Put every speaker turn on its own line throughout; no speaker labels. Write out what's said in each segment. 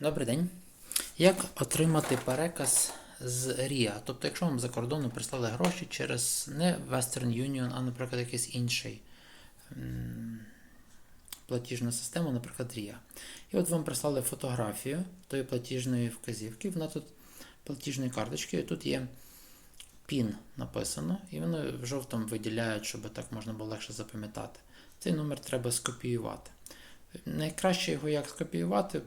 Добрий день. Як отримати переказ з RIA? Тобто, якщо вам за кордону прислали гроші через не Western Union, а, наприклад, якийсь інший платіжну систему, наприклад, RIA. І от вам прислали фотографію тої платіжної вказівки, вона тут платіжної карточки, і тут є PIN написано, і вони в жовтому виділяють, щоб так можна було легше запам'ятати. Цей номер треба скопіювати. Найкраще його як скопіювати,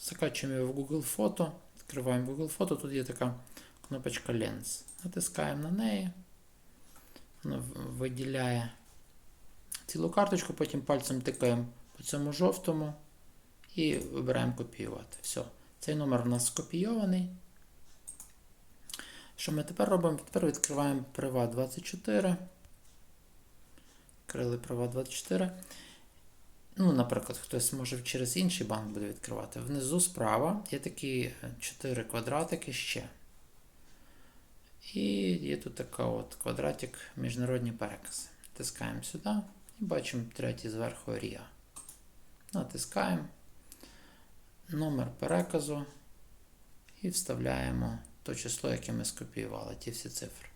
Закачуємо його в Google Фото, відкриваємо Google Фото, тут є така кнопочка Lens. Натискаємо на неї. Воно в- виділяє цілу карточку, потім пальцем тикаємо по цьому жовтому і вибираємо копіювати. Все. Цей номер у нас скопійований. Що ми тепер робимо? Тепер відкриваємо Privat24. Відкрили Privat24. Ну, наприклад, хтось може через інший банк буде відкривати. Внизу справа є такі 4 квадратики ще. І є тут така от квадратик міжнародні перекази. Натискаємо сюди і бачимо третій зверху RIA. Натискаємо номер переказу і вставляємо то число, яке ми скопіювали, ті всі цифри.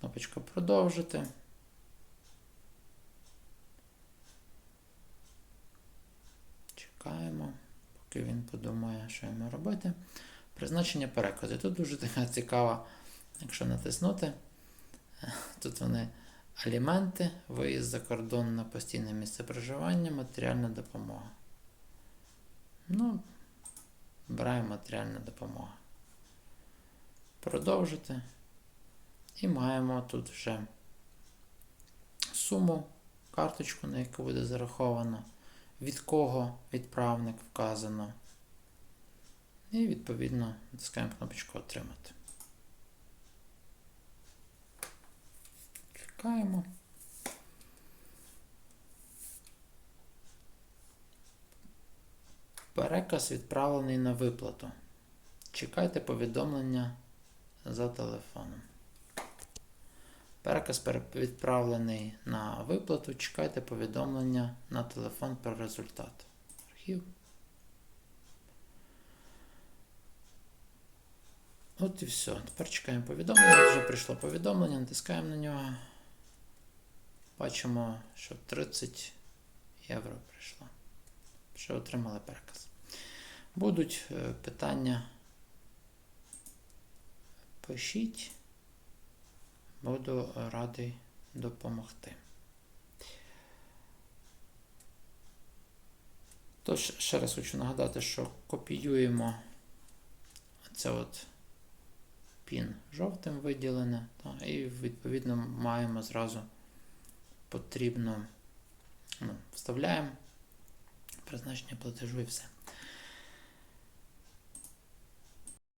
Кнопочка продовжити. Чекаємо, поки він подумає, що йому робити. Призначення переказу. Тут дуже така цікава, якщо натиснути. Тут вони аліменти, виїзд за кордон на постійне місце проживання, матеріальна допомога. Ну, обираємо матеріальна допомога. Продовжити. І маємо тут вже суму, карточку, на яку буде зараховано від кого відправник вказано. І відповідно натискаємо кнопочку Отримати. Чекаємо. Переказ відправлений на виплату. Чекайте повідомлення за телефоном. Переказ відправлений на виплату. Чекайте повідомлення на телефон про результат. Архів. От і все. Тепер чекаємо повідомлення. Вже прийшло повідомлення, натискаємо на нього. Бачимо, що 30 євро прийшло. Вже отримали переказ. Будуть е, питання. Пишіть. Буду радий допомогти. Тож, ще раз хочу нагадати, що копіюємо це от пін жовтим виділене, та, і відповідно маємо зразу потрібно, ну, вставляємо призначення платежу і все.